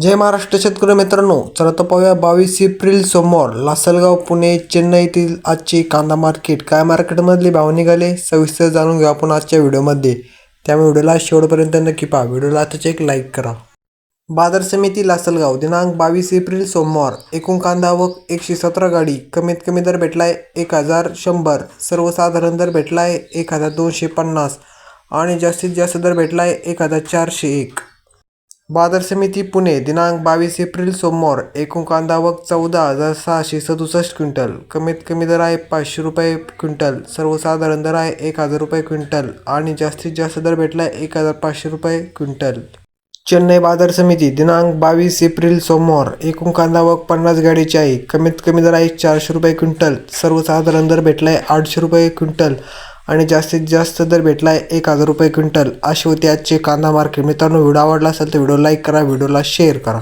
जय महाराष्ट्र शेतकरी मित्रांनो चला तर पाहूया बावीस एप्रिल सोमवार लासलगाव पुणे चेन्नई येथील आजची कांदा मार्केट. काय मार्केटमधले भाव निघाले सविस्तर जाणून घेऊ आपण आजच्या व्हिडिओमध्ये. त्यामुळे व्हिडिओला शेवटपर्यंत नक्की पहा. व्हिडिओला आताच एक लाईक करा. बाजार समिती लासलगाव दिनांक बावीस एप्रिल सोमवार एकूण कांदा आवक एकशे सतरा गाडी. कमीत कमी दर भेटलाय एक हजार शंभर. सर्वसाधारण दर भेटलाय एक हजार दोनशे पन्नास. आणि जास्तीत जास्त दर भेटलाय एक हजार चारशे एक. बाजार समिती पुणे दिनांक बावीस एप्रिल सोमवार एकूण कांदा आवक चौदा हजार सहाशे सदुसष्ट क्विंटल. कमीत कमी दर आहे पाचशे रुपये क्विंटल. सर्वसाधारण दर आहे एक हजार रुपये क्विंटल आणि जास्तीत जास्त दर भेटला आहे एक हजार पाचशे रुपये क्विंटल. चेन्नई बाजार समिती दिनांक बावीस एप्रिल सोमवार एकूण कांदा वक पन्नास गाडीची आहे. कमीत कमी दर आहे चारशे रुपये क्विंटल. सर्वसाधारण दर भेटला आहे आठशे रुपये क्विंटल. आणि जास्तीत जास्त दर भेटला आहे एक हजार रुपये क्विंटल. अशी होती आजची कांदा मार्केट. मित्रांनो व्हिडिओ आवडला असेल तर व्हिडिओ लाईक करा व्हिडिओला शेअर करा.